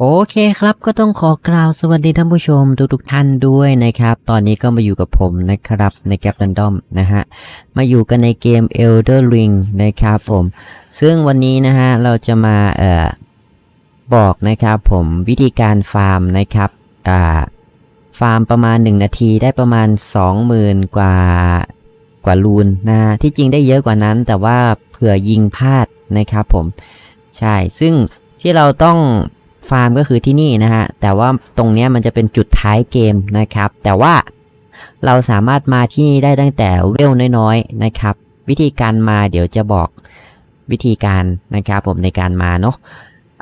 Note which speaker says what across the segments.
Speaker 1: โอเคครับก็ต้องขอกล่าวสวัสดีท่านผู้ชมทุกๆท่านด้วยนะครับ ตอนนี้ก็มาอยู่กับผมนะครับในแกป r รนดอมนะฮะมาอยู่กันในเกม Elder Ring นะครับผม ซึ่งวันนี้นะฮะเราจะมาเอ่อบอกนะครับผมวิธีการฟาร์มนะครับอ่าฟาร์มประมาณ 1 นาทีได้ประมาณ 20,000 กว่ากว่าลูนนะที่จริงได้เยอะกว่านั้น แต่ว่าเผื่อยิงพลาดนะครับผมใช่ซึ่งที่เราต้อง ฟาร์มก็คือที่นี่นะฮะ แต่ว่าตรงนี้มันจะเป็นจุดท้ายเกมนะครับ แต่ว่าเราสามารถมาที่นี่ได้ตั้งแต่เวลน้อยๆนะครับ วิธีการมาเดี๋ยวจะบอกวิธีการนะครับผมในการมาเนาะ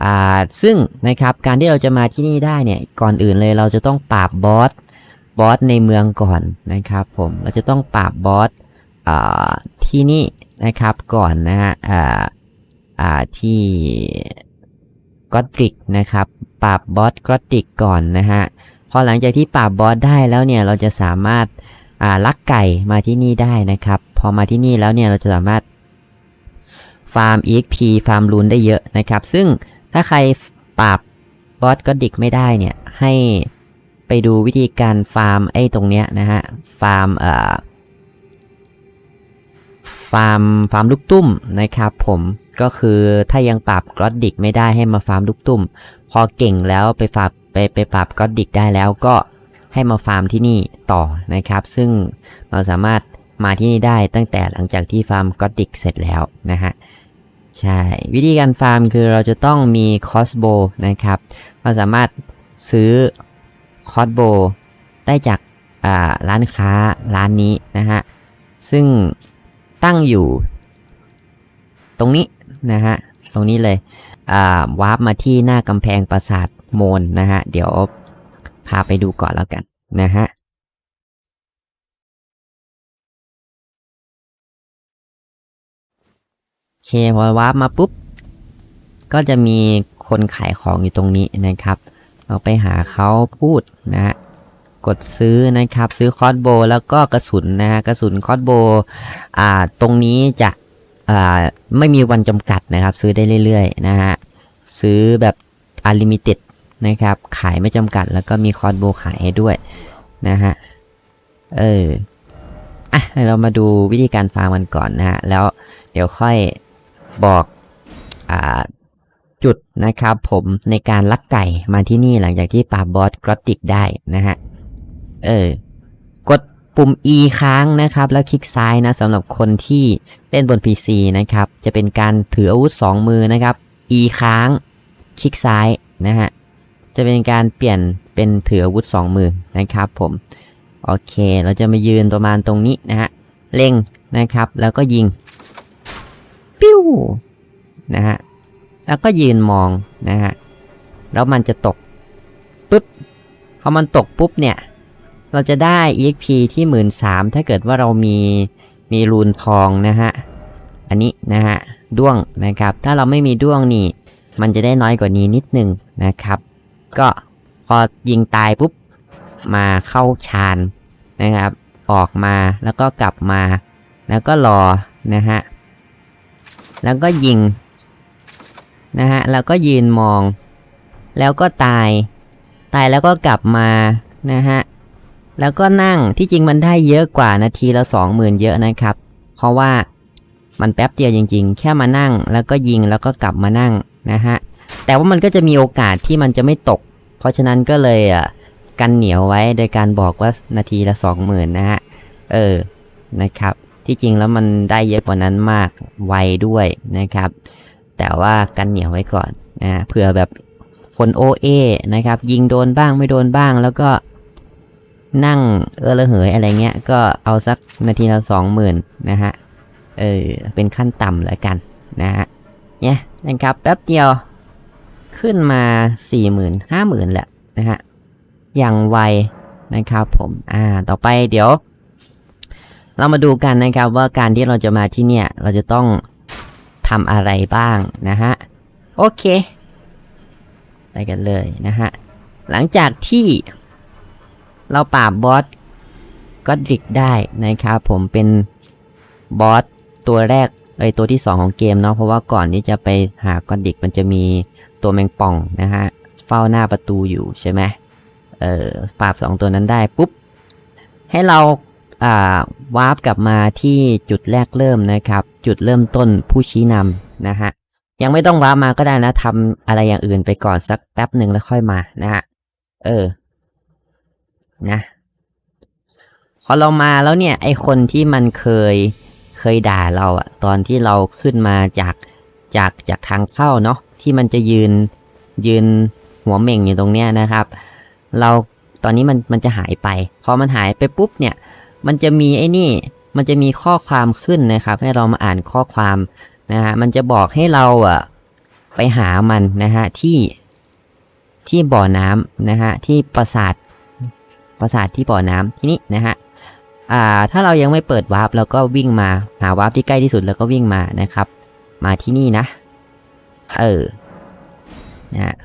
Speaker 1: อ่าซึ่งนะครับการที่เราจะมาที่นี่ได้เนี่ยก่อนอื่นเลยเราจะต้องปราบบอสบอสในเมืองก่อนนะครับผมเราจะต้องปราบบอสอ่าที่นี่นะครับก่อนนะฮะอ่าอ่าที่ ก็ติกนะครับ ปราบบอสก็ติกก่อนนะฮะ พอหลังจากที่ปราบบอสได้แล้วเนี่ยเราจะสามารถอ่าลักไก่มาที่นี่ได้นะครับ พอมาที่นี่แล้วเนี่ยเราจะสามารถฟาร์ม EXP ฟาร์มรูนได้เยอะนะครับ ซึ่งถ้าใครปราบบอสก็ดิกไม่ได้เนี่ยให้ไปดูวิธีการฟาร์มไอ้ตรงเนี้ยนะฮะ ฟาร์มเอ่อ ฟาร์มฟาร์มลูกตุ้มนะครับผมก็คือถ้ายังปราบกรอดดิกไม่ได้ให้มาฟาร์มลูกตุ้ม พอเก่งแล้วไปฟาร์มไปไปปราบกรอดดิกได้แล้วก็ให้มาฟาร์มที่นี่ต่อนะครับ ซึ่งเราสามารถมาที่นี่ได้ตั้งแต่หลังจากที่ฟาร์มกรอดดิกเสร็จแล้วนะฮะใช่วิธีการฟาร์มคือเราจะต้องมีคอสโบนะครับเราสามารถซื้อคอสโบได้จากอ่าร้านค้าร้านนี้นะฮะซึ่ง ตั้งอยู่ ตรงนี้นะฮะ ตรงนี้เลย อ่าวาร์ปมาที่หน้ากำแพงปราสาทโมนนะฮะ เดี๋ยวพาไปดูก่อนแล้วกันนะฮะโอเคพอวาร์ปมาปุ๊บ ก็จะมีคนขายของอยู่ตรงนี้นะครับ เราไปหาเขาพูดนะฮะ กดซื้อนะครับ ซื้อคอร์สโบแล้วก็กระสุนนะฮะกระสุนคอร์สโบอ่าตรงนี้จะอ่าไม่มีวันจำกัดนะครับ ซื้อได้เรื่อยๆนะฮะซื้อแบบ unlimited นะครับ ขายไม่จำกัด แล้วก็มีคอร์สโบขายให้ด้วยนะฮะเอออะเดี๋ยวเรามาดูวิธีการฟาร์มกันก่อนนะฮะแล้วเดี๋ยวค่อยบอกอ่าจุดนะครับผมในการลักไก่มาที่นี่หลังจากที่ปราบบอสกรอติกได้นะฮะ เออกดปุ่ม E ค้างนะครับ แล้วคลิกซ้ายนะสำหรับคนที่เล่นบน PC นะครับ จะเป็นการถืออาวุธ 2 มือนะครับ E ค้าง คลิกซ้ายนะฮะ จะเป็นการเปลี่ยนเป็นถืออาวุธ 2 มือนะครับผม โอเค เราจะมายืนประมาณตรงนี้นะฮะ เล็งนะครับ แล้วก็ยิง ปิ้ว นะฮะ แล้วก็ยืนมองนะฮะ แล้วมันจะตก ปุ๊บ พอมันตกปุ๊บเนี่ย เราจะได้ EXP ที่หมื่นสามถ้าเกิดว่าเรามีมีรูนทองนะฮะ อันนี้นะฮะด้วงนะครับ ถ้าเราไม่มีด้วงนี่ มันจะได้น้อยกว่านี้นิดนึงนะครับ ก็พอยิงตายปุ๊บมาเข้าชานนะครับ ออกมาแล้วก็กลับมา แล้วก็รอนะฮะ แล้วก็ยิงนะฮะ แล้วก็ยืนมอง แล้วก็ตาย ตายแล้วก็กลับมานะฮะ แล้วก็นั่งที่จริงมันได้เยอะกว่านาทีละสองหมื่นเยอะนะครับ เพราะว่ามันแป๊บเดียวจริง ๆ แค่มานั่งแล้วก็ยิงแล้วก็กลับมานั่งนะฮะ แต่ว่ามันก็จะมีโอกาสที่มันจะไม่ตก เพราะฉะนั้นก็เลยอะกันเหนียวไว้โดยการบอกว่านาทีละสองหมื่นนะฮะ เออ นะครับ ที่จริงแล้วมันได้เยอะกว่านั้นมาก ไวด้วยนะครับ แต่ว่ากันเหนียวไว้ก่อนนะฮะเผื่อแบบคนโอเอนะครับ ยิงโดนบ้างไม่โดนบ้างแล้วก็ นั่งเออระเหยอะไรเงี้ย ก็เอาสักนาทีละสองหมื่นนะฮะ เออ เป็นขั้นต่ำแล้วกันนะฮะ เนี่ยนะครับแป๊บเดียวขึ้นมาสี่หมื่นห้าหมื่นแหละนะฮะ อย่างไวนะครับผม อ่า ต่อไปเดี๋ยว เรามาดูกันนะครับว่าการที่เราจะมาที่เนี่ย เราจะต้องทำอะไรบ้างนะฮะ โอเค ไปกันเลยนะฮะ หลังจากที่ เราปราบบอสก็ดริกได้นะครับผมเป็นบอสตัวแรกไอยตัวที่ 2 ของเกมเนาะเพราะว่าก่อนที่จะไปหากอดดิกมันจะมีตัวแมงป่องนะฮะเฝ้าหน้าประตูอยู่ใช่ไหมเออปราบสองตัวนั้นได้ปุ๊บให้เราอ่าวาร์ปกลับมาที่จุดแรกเริ่มนะครับ จุดเริ่มต้นผู้ชี้นำนะฮะยังไม่ต้องวาร์ปมาก็ได้นะทำอะไรอย่างอื่นไปก่อนสักแป๊บหนึ่งแล้วค่อยมานะฮะเออ นะ พอเรามาแล้วเนี่ย ไอคนที่มันเคยเคยด่าเราอะตอนที่เราขึ้นมาจากจากจากทางเข้าเนาะที่มันจะยืนยืนหัวเม่งอยู่ตรงเนี้ยนะครับ เราตอนนี้มันมันจะหายไป พอมันหายไปปุ๊บเนี่ย มันจะมีไอ้นี่ มันจะมีข้อความขึ้นนะครับ ให้เรามาอ่านข้อความนะฮะ มันจะบอกให้เราอะไปหามันนะฮะที่ที่บ่อน้ำนะฮะที่ปราสาท ปราสาทที่บ่อน้ำที่นี่นะฮะอ่าถ้าเรายังไม่เปิดวาร์ปเราก็วิ่งมาหาวาร์ปที่ใกล้ที่สุดแล้วก็วิ่งมานะครับ มาที่นี่นะ เออนะฮะ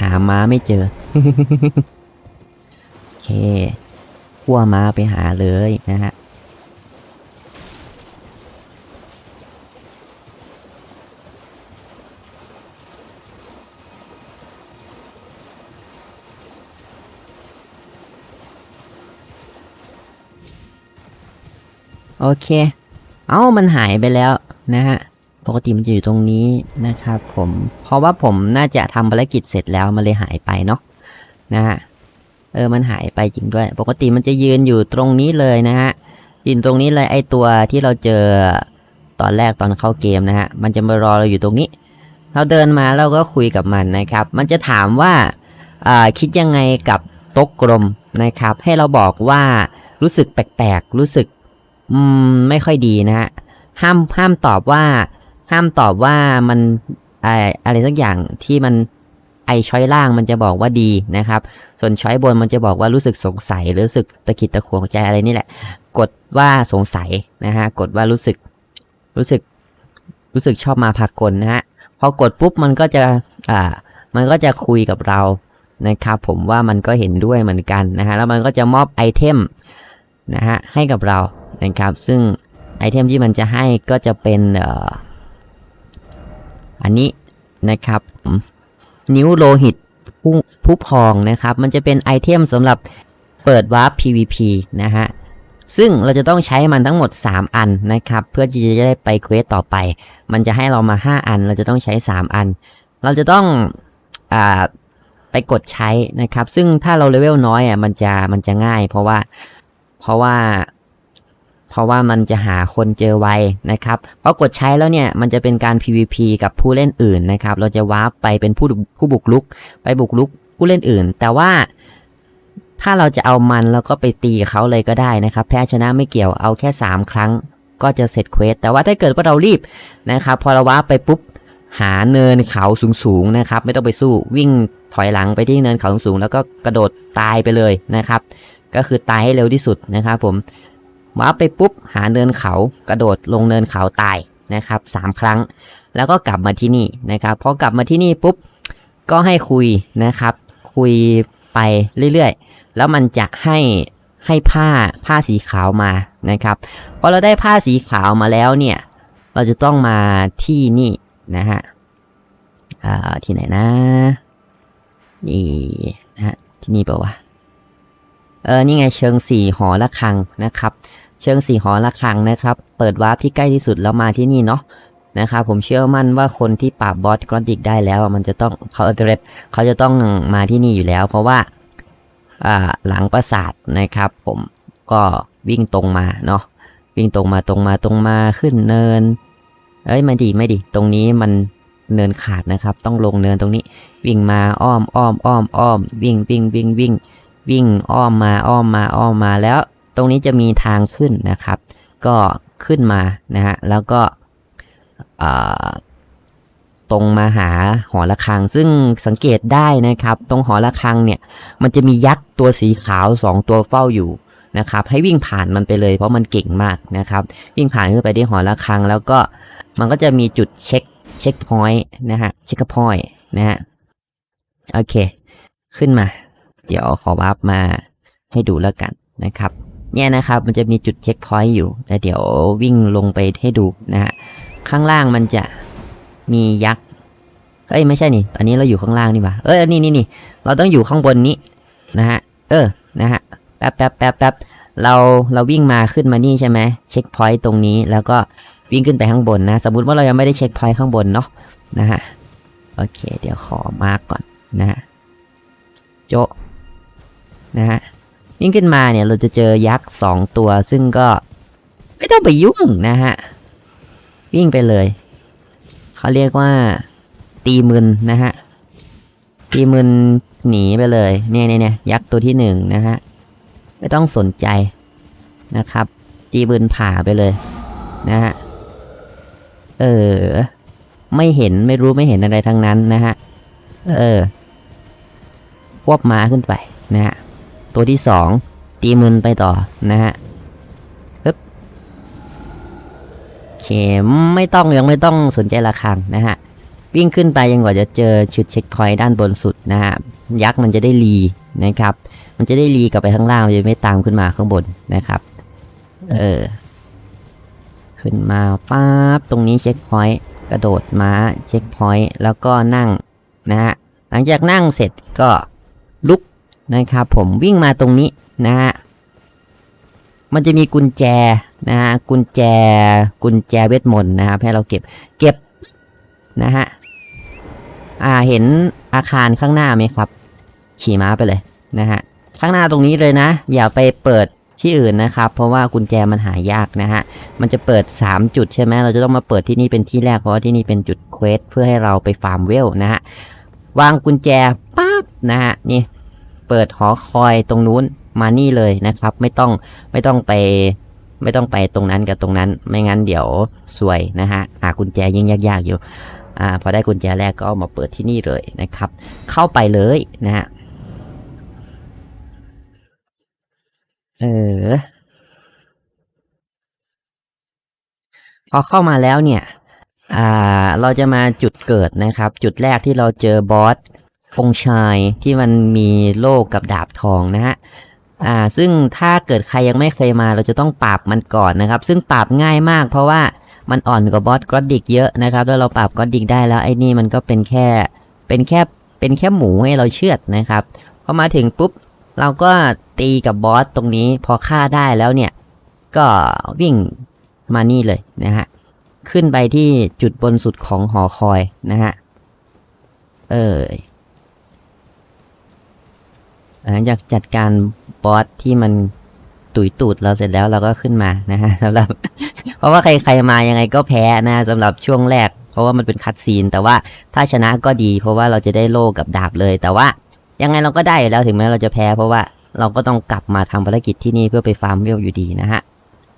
Speaker 1: หาม้าไม่เจอ โอเคขั้วม้าไปหาเลยนะฮะ โอเค เอ้ามันหายไปแล้วนะฮะ ปกติมันจะอยู่ตรงนี้นะครับผม เพราะว่าผมน่าจะทำภารกิจเสร็จแล้วมันเลยหายไปเนาะนะฮะ เออ มันหายไปจริงด้วย ปกติมันจะยืนอยู่ตรงนี้เลยนะฮะ ยืนตรงนี้เลยไอตัวที่เราเจอตอนแรกตอนเข้าเกมนะฮะ มันจะมารอเราอยู่ตรงนี้ เราเดินมาเราก็คุยกับมันนะครับ มันจะถามว่าอ่าคิดยังไงกับโต๊ะกลมนะครับ ให้เราบอกว่ารู้สึกแปลกๆ รู้สึก อืม ไม่ค่อยดีนะฮะ ห้ามห้ามตอบว่า ห้ามตอบว่ามันอะไรสักอย่างที่มันไอช้อยล่างมันจะบอกว่าดีนะครับ ส่วนช้อยบนมันจะบอกว่ารู้สึกสงสัยหรือรู้สึกตะขิดตะขวงใจอะไรนี่แหละ กดว่าสงสัยนะฮะ กดว่ารู้สึก รู้สึก รู้สึกชอบมาพากลนะฮะ พอกดปุ๊บมันก็จะ อ่า มันก็จะคุยกับเรานะครับผมว่ามันก็เห็นด้วยเหมือนกันนะฮะ แล้วมันก็จะมอบไอเทมนะฮะให้กับเรา นะครับ ซึ่งไอเทมที่มันจะให้ก็จะเป็นเอ่ออันนี้นะครับ นิ้วโลหิตผู้ผู้พองนะครับ มันจะเป็นไอเทมสำหรับเปิดวาร์ป PVP นะฮะ ซึ่งเราจะต้องใช้มันทั้งหมด 3 อันนะครับ เพื่อที่จะได้ไปเควสต่อไป มันจะให้เรามา 5 อัน เราจะต้องใช้ 3 อัน เราจะต้องอ่าไปกดใช้นะครับ ซึ่งถ้าเราเลเวลน้อยอะมันจะมันจะง่าย เพราะว่าเพราะว่า เพราะว่ามันจะหาคนเจอไวนะครับพอกดใช้แล้วเนี่ยมันจะเป็นการ PVP กับผู้เล่นอื่นนะครับ เราจะวาร์ปไปเป็นผู้ผู้บุกลุก ไปบุกลุกผู้เล่นอื่น แต่ว่าถ้าเราจะเอามันแล้วก็ไปตีเขาเลยก็ได้นะครับ แพ้ชนะไม่เกี่ยวเอาแค่ 3 ครั้งก็จะเสร็จเควสแต่ว่าถ้าเกิดว่าเรารีบนะครับ พอเราวาร์ปไปปุ๊บหาเนินเขาสูงๆนะครับ ไม่ต้องไปสู้วิ่งถอยหลังไปที่เนินเขาสูงๆแล้วก็กระโดดตายไปเลยนะครับ ก็คือตายให้เร็วที่สุดนะครับผม วาร์ปไปปุ๊บหาเนินเขากระโดดลงเนินเขาตายนะครับสามครั้ง แล้วก็กลับมาที่นี่นะครับพอกลับมาที่นี่ปุ๊บก็ให้คุยนะครับ คุยไปเรื่อยๆ แล้วมันจะให้ให้ผ้าผ้าสีขาวมานะครับพอเราได้ผ้าสีขาวมาแล้วเนี่ย เราจะต้องมาที่นี่นะฮะอ่าที่ไหนนะ นี่นะฮะที่นี่เปล่าวะ เออนี่ไงเชิงสี่หอระฆังนะครับ เชิงสี่หอระฆังนะครับ เปิดวาร์ปที่ใกล้ที่สุดแล้วมาที่นี่เนาะนะครับผมเชื่อมั่นว่าคนที่ปราบบอสกรอนติกได้แล้ว มันจะต้องเขาเอเรเขาจะต้องมาที่นี่อยู่แล้ว เพราะว่าอ่าหลังปราสาทนะครับ ผมก็วิ่งตรงมาเนาะวิ่งตรงมาตรงมาตรงมาขึ้นเนินเอ้ยไม่ดีไม่ดี ตรงนี้มันเนินขาดนะครับ ต้องลงเนินตรงนี้ วิ่งมาอ้อมอ้อมอ้อมอ้อมวิ่งวิ่งวิ่งวิ่ง วิ่งอ้อมมาอ้อมมาอ้อมมาแล้ว ตรงนี้จะมีทางขึ้นนะครับ ก็ขึ้นมานะฮะแล้วก็ตรงมาหาหอระฆัง ซึ่งสังเกตได้นะครับ ตรงหอระฆังเนี่ยมันจะมียักษ์ตัวสีขาวสองตัวเฝ้าอยู่นะครับ ให้วิ่งผ่านมันไปเลยเพราะมันเก่งมากนะครับ วิ่งผ่านขึ้นไปที่หอระฆัง แล้วก็มันก็จะมีจุดเช็คเช็คพอยต์นะฮะเช็คพอยต์นะฮะโอเค ขึ้นมา เดี๋ยวขอวาร์ปมาให้ดูแล้วกันนะครับ เนี่ยนะครับมันจะมีจุดเช็คพอยต์อยู่แต่เดี๋ยววิ่งลงไปให้ดูนะฮะข้างล่างมันจะมียักษ์เอ้ยไม่ใช่นี่ตอนนี้เราอยู่ข้างล่างนี่หว่าเอ้ยนี่นี่นี่เราต้องอยู่ข้างบนนี้นะฮะเออนะฮะแป๊บแป๊บแป๊บแป๊บเราเราวิ่งมาขึ้นมานี่ใช่ไหมเช็คพอยต์ตรงนี้แล้วก็วิ่งขึ้นไปข้างบนนะ สมมติว่าเรายังไม่ได้เช็คพอยต์ข้างบนเนาะนะฮะโอเค เดี๋ยวขอมาร์กก่อนนะฮะโจะ นะฮะวิ่งขึ้นมาเนี่ยเราจะเจอยักษ์สองตัว ซึ่งก็ไม่ต้องไปยุ่งนะฮะ วิ่งไปเลย เขาเรียกว่า ตีมึนนะฮะ ตีมึนหนีไปเลยเนี่ยเนี่ยเนี่ยยักษ์ตัวที่หนึ่งนะฮะ ไม่ต้องสนใจนะครับ ตีมึนผ่าไปเลยนะฮะ เออ ไม่เห็นไม่รู้ไม่เห็นอะไรทั้งนั้นนะฮะ เออควบม้าขึ้นไปนะฮะ ตัวที่สองตีมืนไปต่อนะฮะปึ๊บเข็มไม่ต้องยังไม่ต้องสนใจระฆังนะฮะ วิ่งขึ้นไปยังกว่าจะเจอชุดเช็คพอยต์ด้านบนสุดนะฮะ ยักษ์มันจะได้รีนะครับ มันจะได้รีกลับไปข้างล่างมันจะไม่ตามขึ้นมาข้างบนนะครับ เออ ขึ้นมาปั๊บตรงนี้เช็คพอยต์กระโดดม้าเช็คพอยต์แล้วก็นั่งนะฮะ หลังจากนั่งเสร็จก็ลุก นะครับผมวิ่งมาตรงนี้นะฮะมันจะมีกุญแจนะฮะกุญแจกุญแจเวทมนต์นะครับให้เราเก็บเก็บนะฮะอ่าเห็นอาคารข้างหน้าไหมครับ ขี่ม้าไปเลยนะฮะข้างหน้าตรงนี้เลยนะ อย่าไปเปิดที่อื่นนะครับ เพราะว่ากุญแจมันหายากนะฮะ มันจะเปิด 3 จุดใช่ไหมเราจะต้องมาเปิดที่นี่เป็นที่แรก เพราะว่าที่นี่เป็นจุดเควสเพื่อให้เราไปฟาร์มเวลนะฮะ วางกุญแจปั๊บนะฮะ นี่ เปิดหอคอยตรงนู้นมานี่เลยนะครับ ไม่ต้องไม่ต้องไป ไม่ต้องไปตรงนั้นกับตรงนั้น ไม่งั้นเดี๋ยวสวยนะฮะหากุญแจยิ่งยากๆอยู่อ่าพอได้กุญแจแรกก็มาเปิดที่นี่เลยนะครับ เข้าไปเลยนะฮะเออพอเข้ามาแล้วเนี่ย อ่า เราจะมาจุดเกิดนะครับ จุดแรกที่เราเจอบอส องชายที่มันมีโล่กับดาบทองนะฮะอ่าซึ่งถ้าเกิดใครยังไม่เคยมาเราจะต้องปราบมันก่อนนะครับ ซึ่งปราบง่ายมากเพราะว่ามันอ่อนกว่าบอสก็ดดิกเยอะนะครับ แล้วเราปราบก็ดดิกได้แล้วไอ้นี่มันก็เป็นแค่เป็นแค่เป็นแค่หมูให้เราเชือดนะครับพอมาถึงปุ๊บเราก็ตีกับบอสตรงนี้พอฆ่าได้แล้วเนี่ย ก็วิ่งมานี่เลยนะฮะขึ้นไปที่จุดบนสุดของหอคอยนะฮะเออหลั งจากจัดการบอสที่มันตุยตูดเราเสร็จแล้วเราก็ขึ้นมานะฮะสำหรับ เพราะว่าใครใครมายังไงก็แพ้นะสำหรับช่วงแรก เพราะว่ามันเป็นคัดซีน แต่ว่าถ้าชนะก็ดี เพราะว่าเราจะได้โล่กับดาบเลย แต่ว่ายังไงเราก็ได้แล้วถึงแม้เราจะแพ้ เพราะว่าเราก็ต้องกลับมาทำภารกิจที่นี่เพื่อไปฟาร์มเวลอยู่ดีนะฮะ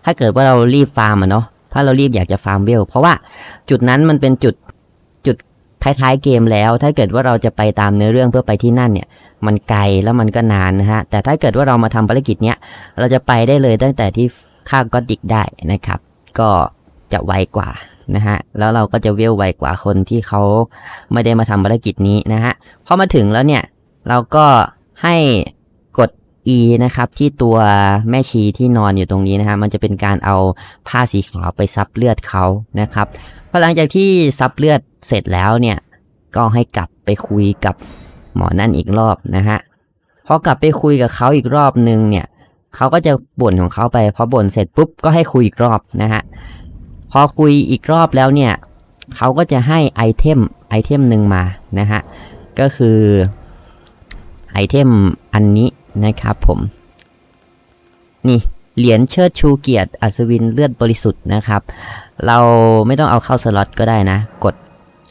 Speaker 1: ถ้าเกิดว่าเรารีบฟาร์มอะเนาะถ้าเรารีบอยากจะฟาร์มเวลเพราะว่าจุดนั้นมันเป็นจุด ท้ายๆเกมแล้ว ถ้าเกิดว่าเราจะไปตามเนื้อเรื่องเพื่อไปที่นั่นเนี่ย มันไกลแล้วมันก็นานนะฮะ แต่ถ้าเกิดว่าเรามาทำภารกิจเนี้ย เราจะไปได้เลยตั้งแต่ที่ค่าก็ดิกได้นะครับ ก็จะไวกว่านะฮะ แล้วเราก็จะเวลไวกว่าคนที่เขาไม่ได้มาทำภารกิจนี้นะฮะ พอมาถึงแล้วเนี่ย เราก็ให้กด E นะครับที่ตัวแม่ชีที่นอนอยู่ตรงนี้นะฮะมันจะเป็นการเอาผ้าสีขาวไปซับเลือดเขานะครับพอหลังจากที่ซับเลือด เสร็จแล้วเนี่ยก็ให้กลับไปคุยกับหมอนั่นอีกรอบนะฮะพอกลับไปคุยกับเขาอีกรอบนึงเนี่ยเขาก็จะบ่นของเขาไปพอบ่นเสร็จปุ๊บก็ให้คุยอีกรอบนะฮะพอคุยอีกรอบแล้วเนี่ยเขาก็จะให้ไอเทมไอเทมหนึ่งมานะฮะก็คือไอเทมอันนี้นะครับผม นี่เหรียญเชิดชูเกียรติอัศวินเลือดบริสุทธิ์นะครับ เราไม่ต้องเอาเข้าสล็อตก็ได้นะ กด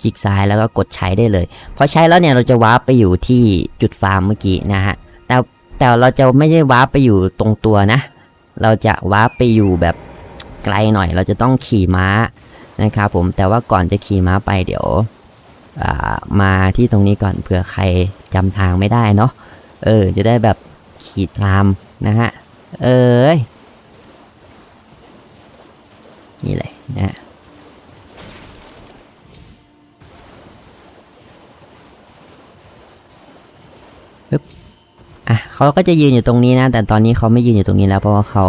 Speaker 1: คลิกซ้ายแล้วก็กดใช้ได้เลย พอใช้แล้วเนี่ยเราจะวาร์ปไปอยู่ที่จุดฟาร์มเมื่อกี้นะฮะ แต่แต่เราจะไม่ได้วาร์ปไปอยู่ตรงตัวนะ เราจะวาร์ปไปอยู่แบบไกลหน่อย เราจะต้องขี่ม้านะครับผม แต่ว่าก่อนจะขี่ม้าไปเดี๋ยวมาที่ตรงนี้ก่อนเผื่อใครจำทางไม่ได้เนาะ เออ จะได้แบบขี่ตามนะฮะ เอ้ยนี่เลยนะ อะเขาก็จะยืนอยู่ตรงนี้นะ แต่ตอนนี้เขาไม่ยืนอยู่ตรงนี้แล้วเพราะว่าเขา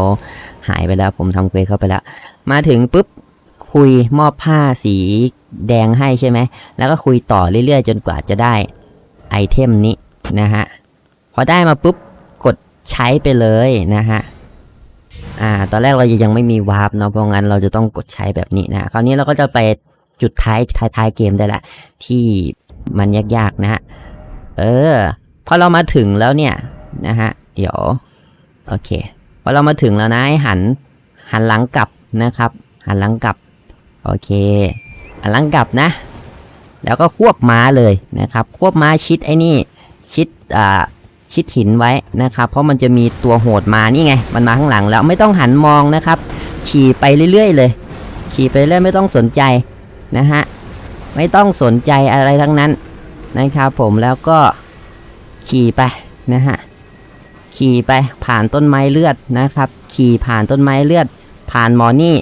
Speaker 1: หายไปแล้ว ผมทำเควสเข้าไปแล้ว มาถึงปุ๊บคุยมอบผ้าสีแดงให้ใช่ไหม แล้วก็คุยต่อเรื่อยๆ จนกว่าจะได้ไอเทมนี้นะฮะ พอได้มาปุ๊บกดใช้ไปเลยนะฮะ อ่า ตอนแรกเรายังไม่มีวาร์ปเนาะ เพราะงั้นเราจะต้องกดใช้แบบนี้นะ คราวนี้เราก็จะไปจุดท้ายท้ายท้ายเกมได้ละ ที่มันยากๆนะฮะ เออ พอเรามาถึงแล้วเนี่ยนะฮะเดี๋ยวโอเคพอเรามาถึงแล้วนะให้หันหันหลังกลับนะครับ หันหลังกลับโอเคหันหลังกลับนะ แล้วก็ควบม้าเลยนะครับ ควบม้าชิดไอ้นี่ชิดอ่าชิดหินไว้นะครับ เพราะมันจะมีตัวโหดมานี่ไง มันมาข้างหลังแล้วไม่ต้องหันมองนะครับ ขี่ไปเรื่อยๆเลย ขี่ไปเรื่อยไม่ต้องสนใจนะฮะไม่ต้องสนใจอะไรทั้งนั้นนะครับ ผมแล้วก็ ขี่ไปนะฮะขี่ไปผ่านต้นไม้เลือดนะครับ ขี่ผ่านต้นไม้เลือด ผ่านหมอนี่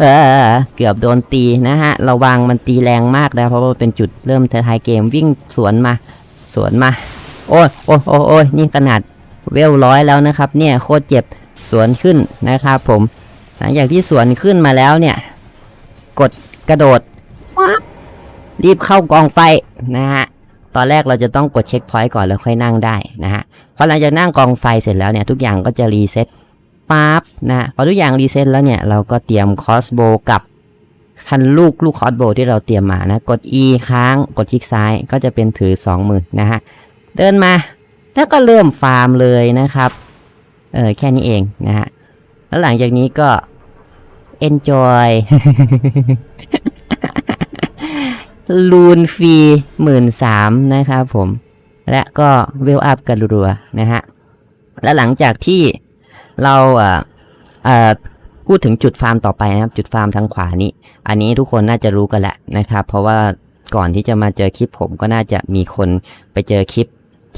Speaker 1: เออเกือบโดนตีนะฮะระวังมันตีแรงมากนะเพราะว่ามันเป็นจุดเริ่มท้ายเกมวิ่งสวนมา สวนมา โอ้ยโอ้ยโอ้ยโอนี่ขนาดเวลร้อยแล้วนะครับ เนี่ยโคตรเจ็บสวนขึ้นนะครับผมหลังจากที่สวนขึ้นมาแล้วเนี่ย กดกระโดดรีบเข้ากองไฟนะฮะ ตอนแรกเราจะต้องกดเช็คพอยต์ก่อนแล้วค่อยนั่งได้นะฮะพอหลังจากนั่งกองไฟเสร็จแล้วเนี่ยทุกอย่างก็จะรีเซ็ตปั๊บนะพอทุกอย่างรีเซ็ตแล้วเนี่ยเราก็เตรียมคอสโบกับคันลูกลูกคอสโบที่เราเตรียมมานะกด E ค้างกดคลิกซ้ายก็จะเป็นถือ2มือนะฮะเดินมาแล้วก็เริ่มฟาร์มเลยนะครับเออแค่นี้เองนะฮะแล้วหลังจากนี้ก็ enjoy ลูนฟรีหมื่นสามนะครับผม และก็เวลอัพกันรัวๆนะฮะ และหลังจากที่เราเอ่อเอ่อพูดถึงจุดฟาร์มต่อไปนะครับ จุดฟาร์มทางขวานี้ อันนี้ทุกคนน่าจะรู้กันแหละนะครับ เพราะว่าก่อนที่จะมาเจอคลิปผมก็น่าจะมีคนไปเจอคลิป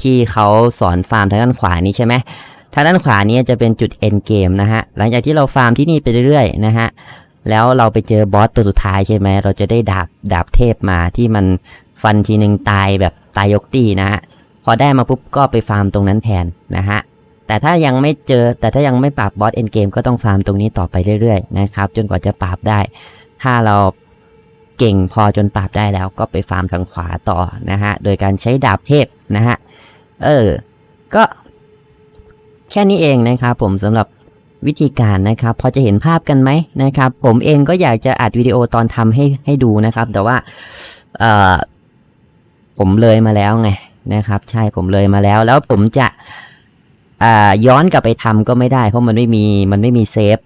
Speaker 1: ที่เขาสอนฟาร์มทางด้านขวานี้ใช่ไหมทางด้านขวานี้จะเป็นจุด end game นะฮะ หลังจากที่เราฟาร์มที่นี่ไปเรื่อยๆนะฮะ แล้วเราไปเจอบอสตัวสุดท้ายใช่ไหม เราจะได้ดาบดาบเทพมาที่มันฟันทีหนึ่งตายแบบตายยกตีนะฮะ พอได้มาปุ๊บก็ไปฟาร์มตรงนั้นแทนนะฮะ แต่ถ้ายังไม่เจอแต่ถ้ายังไม่ปราบบอสเอ็นเกมก็ต้องฟาร์มตรงนี้ต่อไปเรื่อยๆนะครับ จนกว่าจะปราบได้ ถ้าเราเก่งพอจนปราบได้แล้วก็ไปฟาร์มทางขวาต่อนะฮะ โดยการใช้ดาบเทพนะฮะ เออ ก็แค่นี้เองนะครับผมสำหรับ วิธีการนะครับ พอจะเห็นภาพกันไหมนะครับ ผมเองก็อยากจะอัดวิดีโอตอนทำให้ให้ดูนะครับ แต่ว่าเออผมเลยมาแล้วไงนะครับ ใช่ผมเลยมาแล้ว แล้วผมจะย้อนกลับไปทำก็ไม่ได้ เพราะมันไม่มีมันไม่มีเซฟ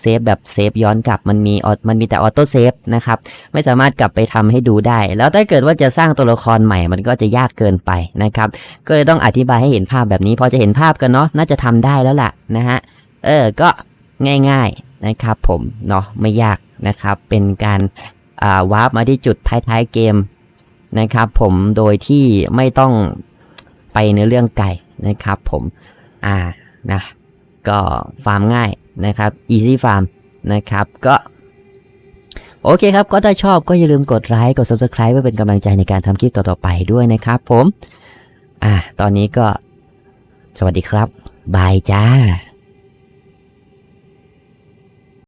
Speaker 1: เซฟแบบเซฟย้อนกลับมันมีออมันมีแต่ออโต้เซฟนะครับไม่สามารถกลับไปทำให้ดูได้ แล้วถ้าเกิดว่าจะสร้างตัวละครใหม่มันก็จะยากเกินไปนะครับ ก็เลยต้องอธิบายให้เห็นภาพแบบนี้ พอจะเห็นภาพกันเนาะน่าจะทำได้แล้วล่ะนะฮะ เออ ก็ง่ายๆนะครับผมเนาะไม่ยากนะครับ เป็นการอ่าวาร์ปมาที่จุดท้ายๆเกมนะครับผมโดยที่ไม่ต้องไปในเรื่องไก่นะครับผมอ่านะก็ฟาร์มง่ายนะครับ easy farm นะครับก็โอเคครับ ก็ถ้าชอบก็อย่าลืมกดไลค์กด subscribe เพื่อเป็นกำลังใจในการทำคลิปต่อๆไปด้วยนะครับผม อ่า ตอนนี้ก็สวัสดีครับ บายจ้า